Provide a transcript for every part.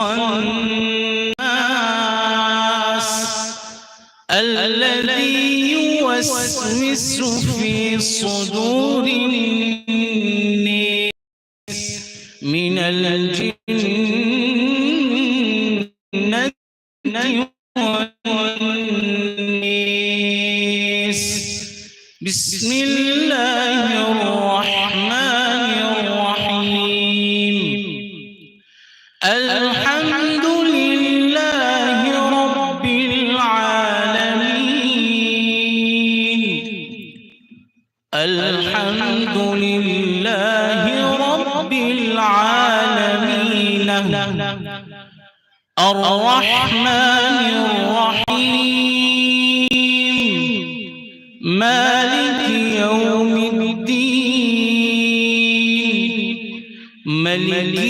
الناس الذي يوسوس في صدور الرحمن الرحيم. مالك يوم الدين. ملك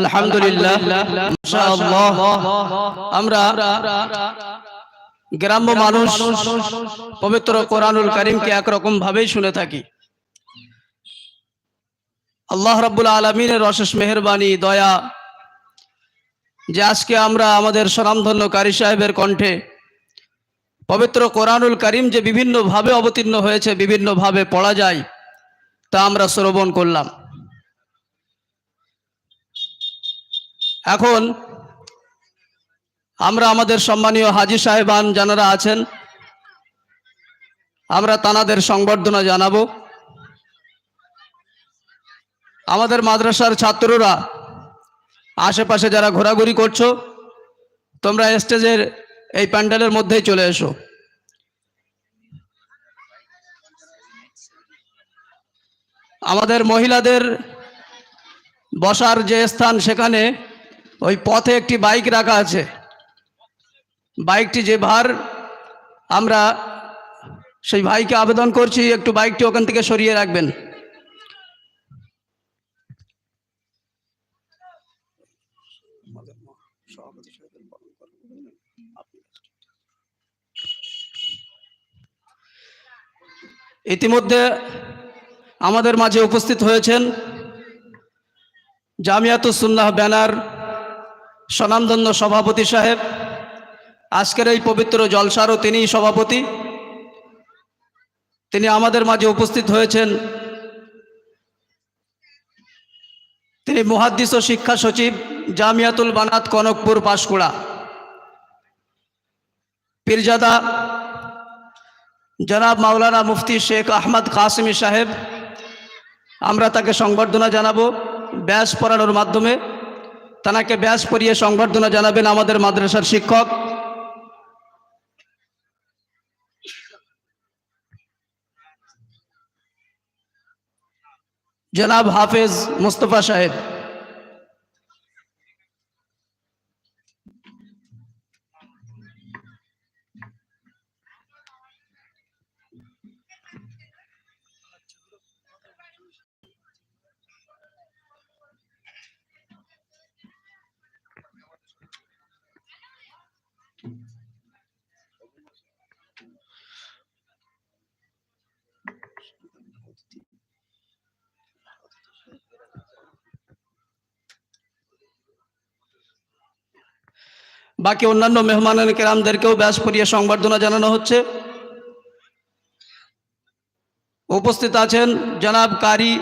আলহামদুলিল্লাহ। আমরা গ্রাম্য মানুষ, পবিত্র কোরআনুল করিমকে একরকম ভাবেই শুনে থাকি। আল্লাহ রাব্বুল আলমিনের অশেষ মেহরবানি, দয়া যে আজকে আমরা আমাদের স্বনামধন্য কারি সাহেবের কণ্ঠে পবিত্র কোরআনুল করিম যে বিভিন্নভাবে অবতীর্ণ হয়েছে, বিভিন্নভাবে পড়া যায়, তা আমরা শ্রবণ করলাম। এখন আমরা আমাদের সম্মানীয় হাজি সাহেবান যারা আছেন, আমরা তানাদের সংবর্ধনা জানাব। আমাদের মাদ্রাসার ছাত্ররা, আশেপাশে যারা ঘোরাঘুরি করছ, তোমরা স্টেজের এই প্যান্ডেলের মধ্যেই চলে এসো। আমাদের মহিলাদের বসার যে স্থান সেখানে ওই পথে একটি বাইক রাখা আছে। বাইকটি যে ভার আমরা সেই ভাইকে আবেদন করছি, একটু বাইকটি ওখান থেকে সরিয়ে রাখবেন। ইতিমধ্যে আমাদের মাঝে উপস্থিত হয়েছেন জামিয়াতুসুন্নাহ ব্যানার স্বনামধন্য সভাপতি সাহেব, আজকের এই পবিত্র জলসারও তিনিই সভাপতি। তিনি আমাদের মাঝে উপস্থিত হয়েছেন। তিনি মুহাদ্দিস শিক্ষা সচিব, জামিয়াতুল বানাত কনকপুর, পাঁশকুড়া। পীরজাদা জনাব মাওলানা মুফতি শেখ আহমদ কাসিমি সাহেব, আমরা তাকে সংবর্ধনা জানাব। ব্যাস পড়ানোর মাধ্যমে তাকে ব্যাস পরিয়ে সংবর্ধনা জানাবেন আমাদের মাদ্রাসার শিক্ষক। জনাব হাফেজ মুস্তফা সাহেব। বাকি অন্যান্য মেহমানের কেরামদেরকেও ব্যাস পরিয়ে সংবর্ধনা জানানো হচ্ছে। উপস্থিত আছেন জনাব কারি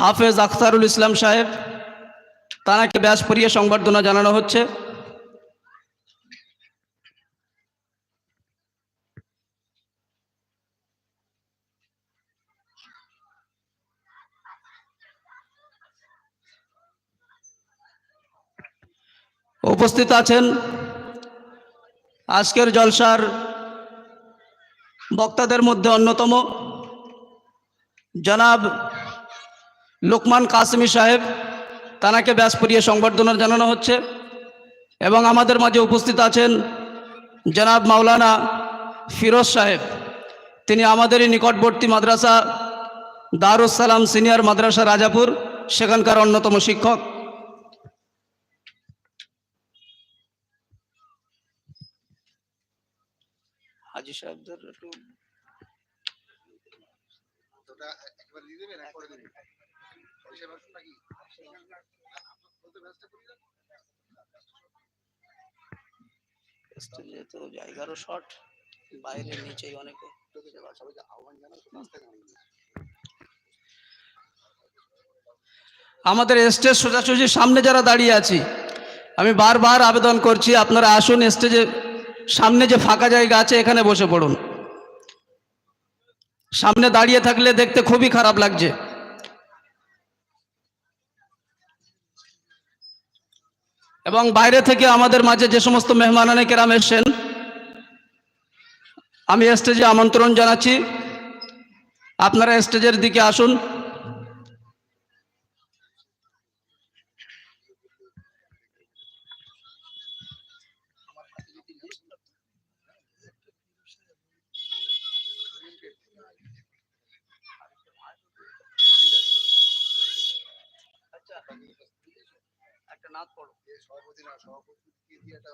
হাফেজ আখতারুল ইসলাম সাহেব। তাঁকে ব্যাস পরিয়ে সংবর্ধনা জানানো হচ্ছে। উপস্থিত আছেন আজকের জলসার বক্তাদের মধ্যে অন্যতম জনাব লোকমান কাসমি সাহেব। তানাকে ব্যাস পরিয়ে সংবর্ধনা জানানো হচ্ছে এবং আমাদের মাঝে উপস্থিত আছেন জনাব মাওলানা ফিরোজ সাহেব। তিনি আমাদেরই নিকটবর্তী মাদ্রাসা দারুস সালাম সিনিয়র মাদ্রাসা রাজাপুর, সেখানকার অন্যতম শিক্ষক হাজি সাহেবদের একটু ওটা একবার দিয়ে দেবেন এক করে দেবেন পয়সা ব্যবসা নাকি বলতে ব্যবস্থা করি না। স্টেজে তো জায়গারও শর্ট বাইরে নিচেই অনেকে। আমাদের স্টেজ সোজাসুজি সামনে যারা দাঁড়িয়ে আছি আমি বারবার আবেদন করছি আপনারা আসুন স্টেজে সামনে যে ফাঁকা জায়গা আছে, এখানে বসে পড়ুন। সামনে দাঁড়িয়ে থাকলে দেখতে খুবই খারাপ লাগছে। এবং বাইরে থেকে আমাদের মাঝে যে সমস্ত মেহমানানে কেরাম এসছেন, আমি স্টেজে আমন্ত্রণ জানাচ্ছি। আপনারা স্টেজের দিকে আসুন। নাথ পড়ো সভাপতি না সভাপতি কি দিয়ে একটা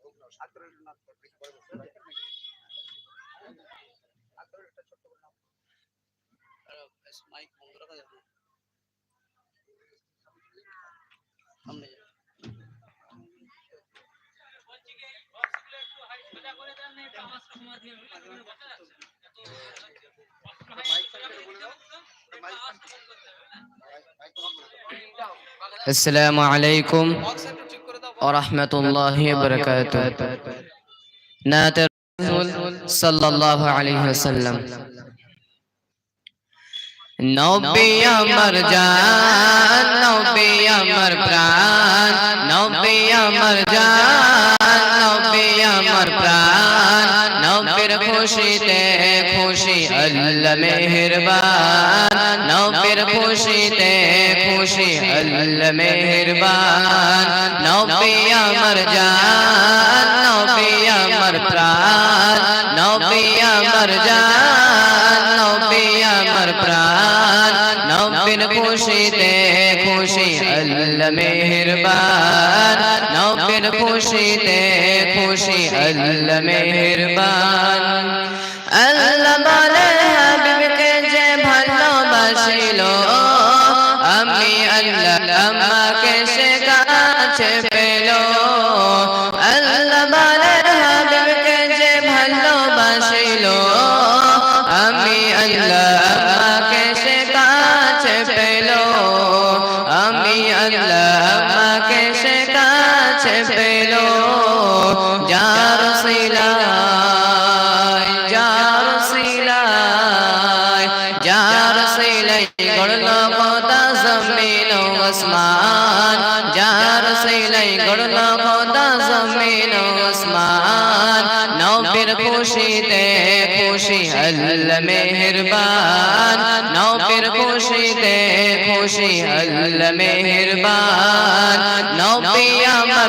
হোক না আত্মার একটা নাথ পড়ো আত্মার একটা ছোট্ট করে নাম। মাইক বন্ধ রাখা যাবে সামনে যাবে। Mic mic السلام عليكم ورحمة الله وبركاته. نات الرسول صلى الله عليه وسلم. نوبي يا مرجان نوبي يا مرجان نوبي يا مرجان نوبي يا مرجان نوبي رخوشي تي خوشي الله مهربان নবীর খুশিতে খুশি আল্লাহ মেহেরবান নবী আমার জান নবী আমার প্রাণ পেল যার সিলাই যার সিলাই যার সিলাই গড়ল খোদা জমিন আসমান যার সিলাই গড়ল খোদা জমিন আসমান নবীর খুশিতে খুশি আল্লাহ মেহেরবান নবীর খুশিতে খুশি আল্লাহ মেহেরবান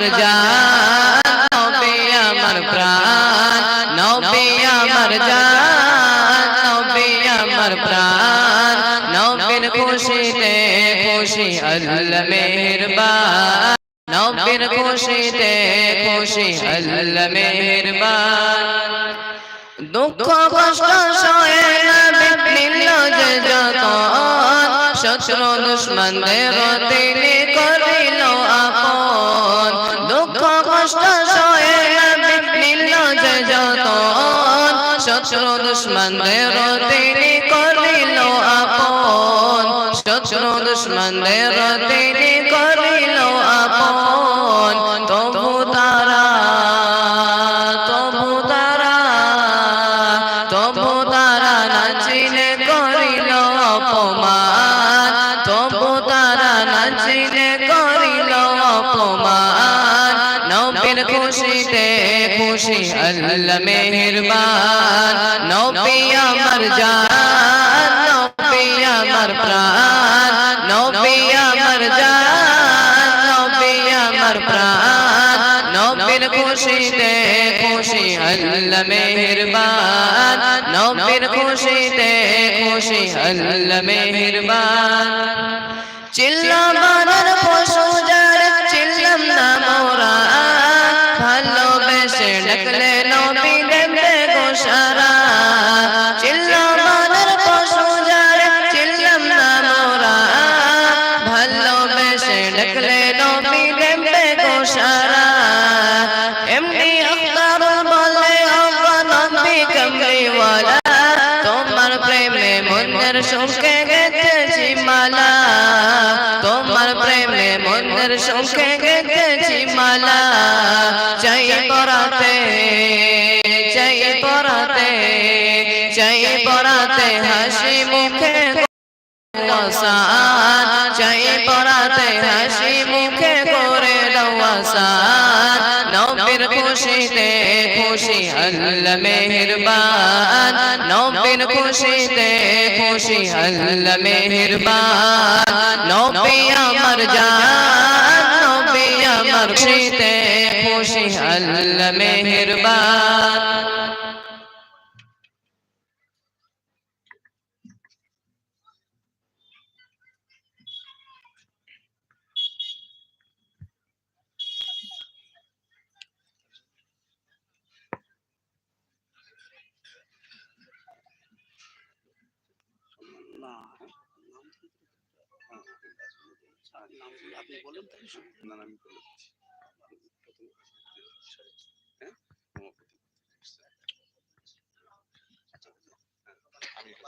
আমার দুঃখ কষ্ট সয়ে নবী নিল যে যতন শত্রু দুশ্মনদের তিনি করিল শত্রু দুশ্মনদের তিনি করিল আপন। শত্রু দুশ্মনদের তিনি করিল আপন। তবু তারা তবু তারা তবু তারা নাচিলে করিল অপমান। তবু তারা নাচিলে খুশিতে খুশি আল্লাহ মেহেরবান নবী আমার জান নবী আমার প্রাণ নবী আমার জান নবী আমার প্রাণ নবীর খুশিতে খুশি আল্লাহ মেহেরবান নবীর খুশিতে খুশি আল্লাহ মেহেরবান চিল্লামানের মনের গেছি মালা চাই পরাতে চাই পরাতে চাই পরাতে হাসি আল্লাহ মেহেরবান। নবীর খুশিতে খুশি আল্লাহ মেহেরবান। নবী আমার জান, নবী আমার খুশিতে খুশি আল্লাহ মেহেরবান।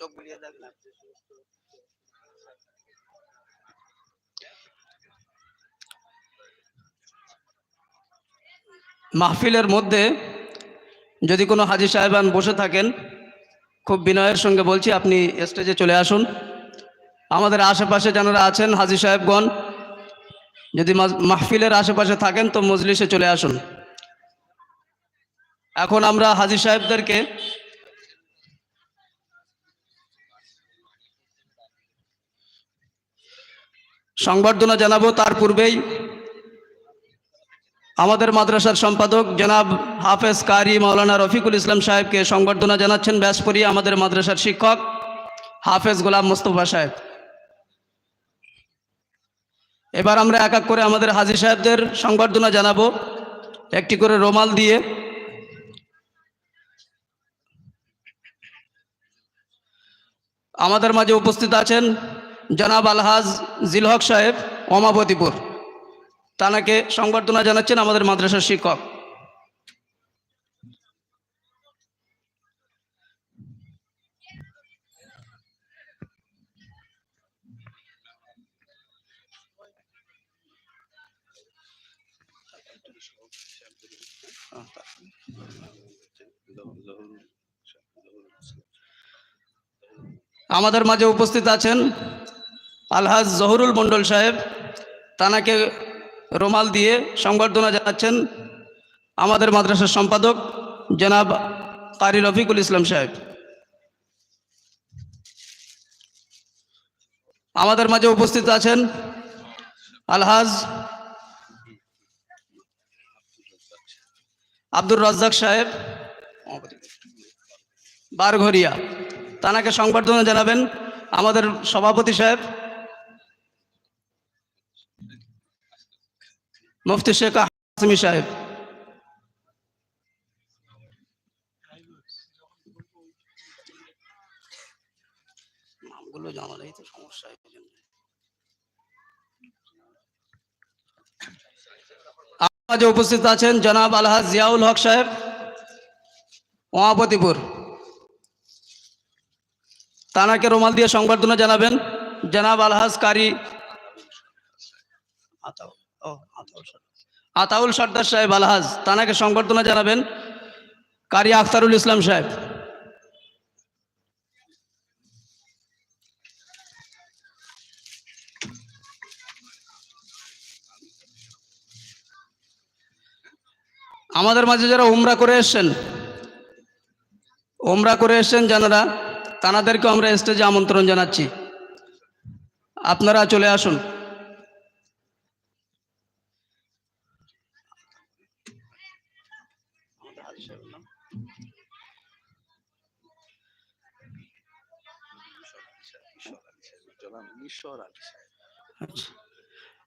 চোখ বুলিয়ে দেখলাম। মাহফিলের মধ্যে যদি কোনো হাজি সাহেবান বসে থাকেন, খুব বিনয়ের সঙ্গে বলছি, আপনি স্টেজে চলে আসুন। আমাদের আশেপাশে যারা আছেন, হাজি সাহেবগণ, যদি মাহফিলের আশেপাশে থাকেন, তো মজলিসে চলে আসুন। এখন আমরা হাজি সাহেবদেরকে সংবর্ধনা জানাব তার পূর্বেই। আমাদের মাদ্রাসার সম্পাদক জনাব হাফেজ কারি মাওলানা রফিকুল ইসলাম সাহেবকে সংবর্ধনা জানাচ্ছেন ব্যাসপুরি আমাদের মাদ্রাসার শিক্ষক হাফেজ গোলাম মোস্তফা সাহেব। এবার আমরা এক এক করে আমাদের হাজি সাহেবদের সংবর্ধনা জানাব, একটি করে রোমাল দিয়ে। আমাদের মাঝে উপস্থিত আছেন জনাব আলহাজ জিলহক সাহেব অমাবতীপুর তানাকে সংবর্ধনা জানাচ্ছেন আমাদের মাদ্রাসার শিক্ষক। আমাদের মাঝে উপস্থিত আছেন আলহাজ জহুরুল মণ্ডল সাহেব তানাকে রোমাল দিয়ে সংবর্ধনা জানাচ্ছেন আমাদের মাদ্রাসার সম্পাদক জনাব কারি রফিকুল ইসলাম সাহেব। আমাদের মাঝে উপস্থিত আছেন আলহাজ আব্দুর রাজ্জাক সাহেব, বারঘরিয়া। তানাকে সংবর্ধনা জানাবেন আমাদের সভাপতি সাহেব। মুফতি শেখ হাসমি সাহেব। নামগুলো তো, সমস্যা। আমার উপস্থিত আছেন জনাব আলহাজ জিয়াউল হক সাহেব, মহাপতিপুর। তানাকে রোমাল দিয়ে সংবর্ধনা জানাবেন জনাব আলহাজ কারি আতাউল ও, আতাউল সর্দার। সাহেব। আলহাজ তানাকে সংবর্ধনা জানাবেন কারি আখতারুল ইসলাম সাহেব। আমাদের মাঝে যারা উমরা করে এসছেন ওমরা করে এসছেন যারা তানাদেরকে আমরা স্টেজে আমন্ত্রণ জানাচ্ছি। আপনারা চলে আসুন।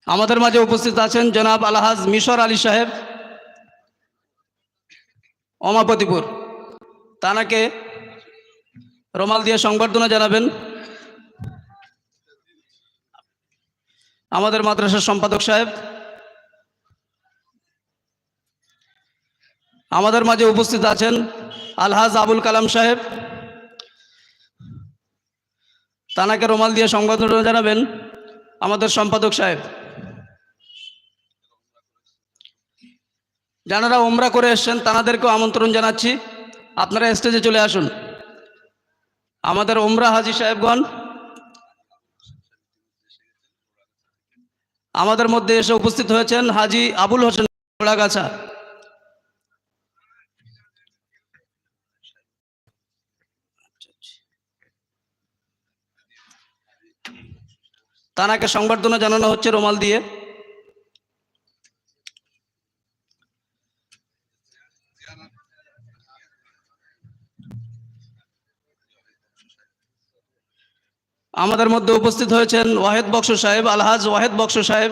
আমাদের মাঝে উপস্থিত আছেন জনাব আলহাজ মিশর আলী সাহেব অমাপতিপুর তানাকে রোমাল দিয়ে সংবর্ধনা জানাবেন। আমাদের মাদ্রাসার সম্পাদক সাহেব আমাদের মাঝে উপস্থিত আছেন আলহাজ আবুল কালাম সাহেব। তানাকে রোমাল দিয়ে সংবর্ধনা জানাবেন আমাদের সম্পাদক সাহেব। যারা ওমরা করে এসছেন তাদেরকেও আমন্ত্রণ জানাচ্ছি। আপনারা স্টেজে চলে আসুন। আমাদের ওমরা হাজি সাহেবগণ, আমাদের মধ্যে এসে উপস্থিত হয়েছেন হাজি আবুল হোসেন গোড়াগাছা তানাকে সংবর্ধনা জানানো হচ্ছে রোমাল দিয়ে। আমাদের মধ্যে উপস্থিত হয়েছেন ওয়াহেদ বক্স সাহেব, আলহাজ ওয়াহেদ বক্স সাহেব।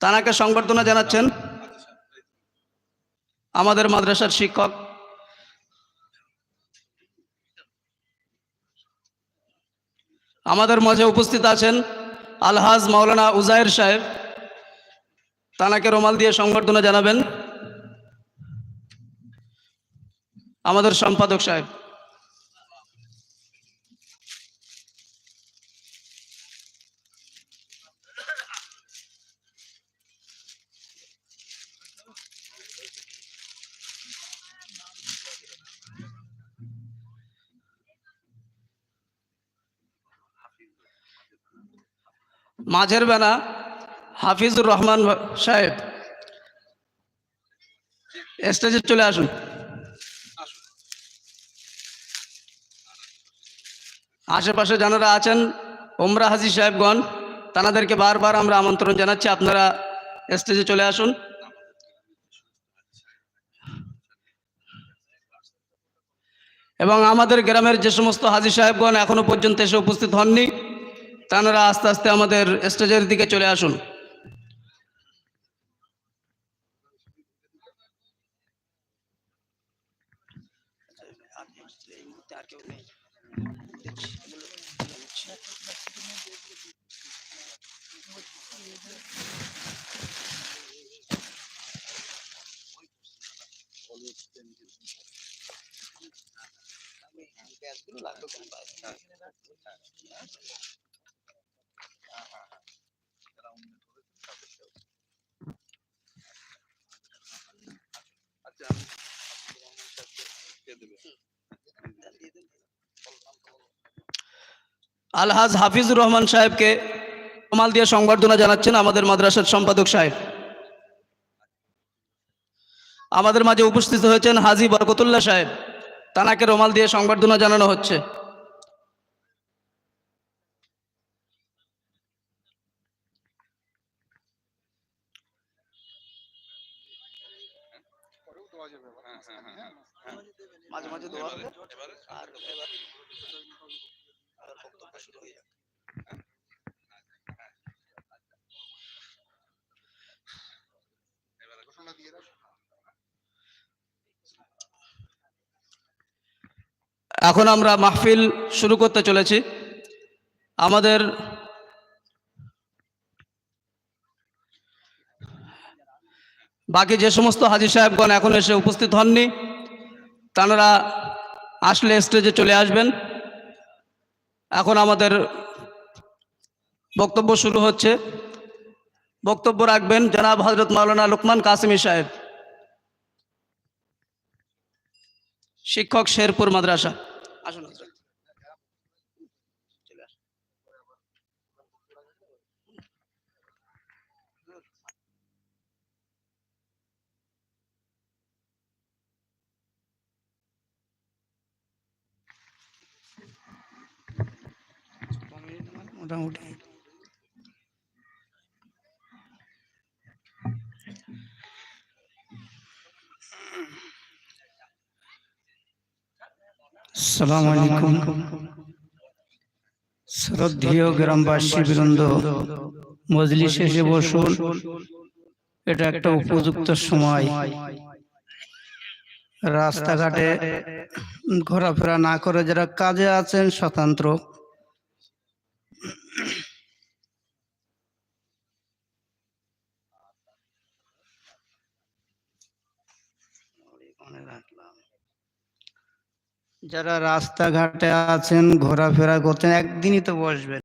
তানাকে সংবর্ধনা জানাচ্ছেন। আমাদের মাদ্রাসার শিক্ষক আমাদের মাঝে উপস্থিত আছেন আলহাজ মাওলানা উজায়ের সাহেব। তানাকে রোমাল দিয়ে সংবর্ধনা জানাবেন। আমাদের সম্পাদক সাহেব। মাঝের বেলা হাফিজুর রহমান সাহেব, স্টেজে চলে আসুন। আশেপাশে যারা আছেন, ওমরা হাজি সাহেবগণ, তানাদেরকে বারবার আমরা আমন্ত্রণ জানাচ্ছি, আপনারা স্টেজে চলে আসুন। এবং আমাদের গ্রামের যে সমস্ত হাজি সাহেবগণ এখনও পর্যন্ত এসে উপস্থিত হননি তানারা আস্তে আস্তে আমাদের স্টেজের দিকে চলে আসুন। কেন আলহাজ হাফিজুর রহমান সাহেবকে রুমাল দিয়ে সংবর্ধনা জানাচ্ছেন আমাদের মাদ্রাসার সম্পাদক সাহেব। আমাদের মাঝে উপস্থিত হয়েছেন হাজি বরকতুল্লাহ সাহেব। তানাকে রুমাল দিয়ে সংবর্ধনা জানানো হচ্ছে। আবার মাঝখানে, হ্যাঁ। মাঝে মাঝে দোয়া হবে। আর ঘোষণা দিয়ে রাখ এখন আমরা মাহফিল শুরু করতে চলেছি। আমাদের বাকি যে সমস্ত হাজি সাহেবগণ এখন এসে উপস্থিত হননি তারা আসলে স্টেজে চলে আসবেন। এখন আমাদের বক্তব্য শুরু হচ্ছে। বক্তব্য রাখবেন জনাব হজরত মাওলানা লুকমান কাসিমি সাহেব, শিক্ষক শেরপুর মাদ্রাসা আসুন হজরত। চলে আসুন। মোটামুটি। আসসালামু আলাইকুম। শ্রদ্ধেয় গ্রামবাসী বৃন্দ, মজলিস এসে বসুন। এটা একটা উপযুক্ত সময়। রাস্তাঘাটে ঘোরাফেরা না করে যারা কাজে আছেন, স্বতন্ত্র। যারা রাস্তাঘাটে আছেন ঘোরাফেরা করতেন একদিনই তো বসবেন।